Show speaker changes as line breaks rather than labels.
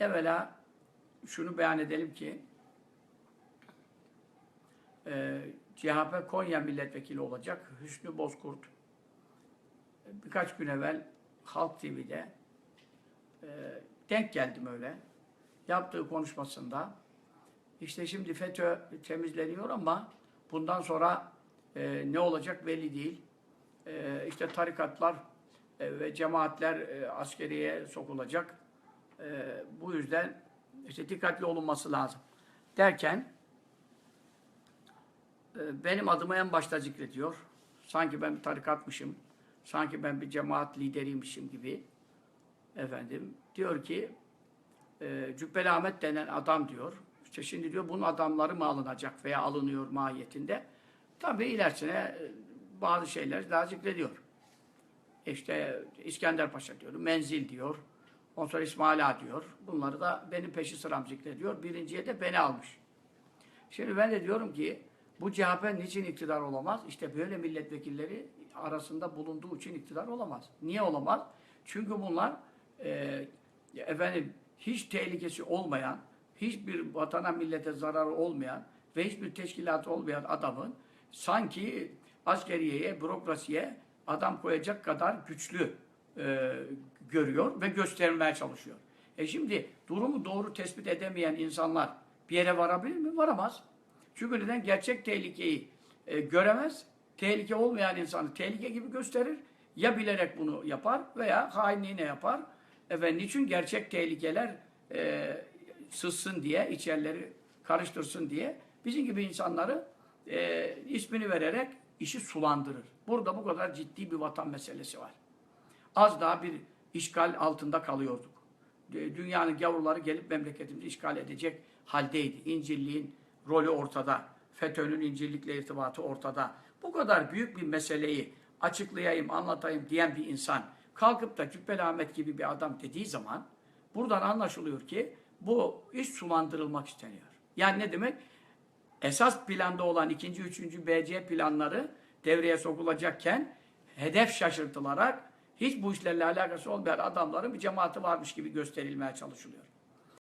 evvela şunu beyan edelim ki e, CHP Konya milletvekili olacak Hüsnü Bozkurt birkaç gün evvel Halk TV'de e, denk geldim öyle. Yaptığı konuşmasında işte şimdi FETÖ temizleniyor ama bundan sonra e, ne olacak belli değil. E, işte tarikatlar e, ve cemaatler e, askeriye sokulacak. E, bu yüzden işte dikkatli olunması lazım. Derken e, benim adımı en başta zikrediyor. Sanki ben bir tarikatmışım. Sanki ben bir cemaat lideriymişim gibi. Efendim diyor ki e, Cübbeli Ahmet denen adam diyor. İşte şimdi diyor bunun adamları mı alınacak veya alınıyor mahiyetinde. Tabii ilerisine e, bazı şeyler daha zikrediyor. İşte İskender Paşa diyor, Menzil diyor. Ondan sonra İsmail Ağa diyor. Bunları da benim peşi sıram zikrediyor. Birinciye de beni almış. Şimdi ben de diyorum ki bu CHP niçin iktidar olamaz? İşte böyle milletvekilleri arasında bulunduğu için iktidar olamaz. Niye olamaz? Çünkü bunlar e, efendim hiç tehlikesi olmayan, hiçbir vatana millete zararı olmayan ve hiçbir teşkilatı olmayan adamın sanki askeriyeye, bürokrasiye adam koyacak kadar güçlü e, görüyor ve göstermeye çalışıyor. E şimdi durumu doğru tespit edemeyen insanlar bir yere varabilir mi? Varamaz. Çünkü neden? Gerçek tehlikeyi e, göremez. Tehlike olmayan insanı tehlike gibi gösterir. Ya bilerek bunu yapar veya hainliğine yapar. Efendim niçin gerçek tehlikeler e, sızsın diye, içerleri karıştırsın diye bizim gibi insanları e, ismini vererek işi sulandırır. Burada bu kadar ciddi bir vatan meselesi var. Az daha bir işgal altında kalıyorduk. Dü- Dünyanın gavurları gelip memleketimizi işgal edecek haldeydi. İncirliğin rolü ortada. FETÖ'nün incirlikle irtibatı ortada. Bu kadar büyük bir meseleyi açıklayayım, anlatayım diyen bir insan kalkıp da Cübbeli Ahmet gibi bir adam dediği zaman buradan anlaşılıyor ki bu iş sulandırılmak isteniyor. Yani ne demek? Esas planda olan ikinci, üçüncü BC planları devreye sokulacakken hedef şaşırtılarak hiç bu işlerle alakası olmayan adamların bir cemaati varmış gibi gösterilmeye çalışılıyor.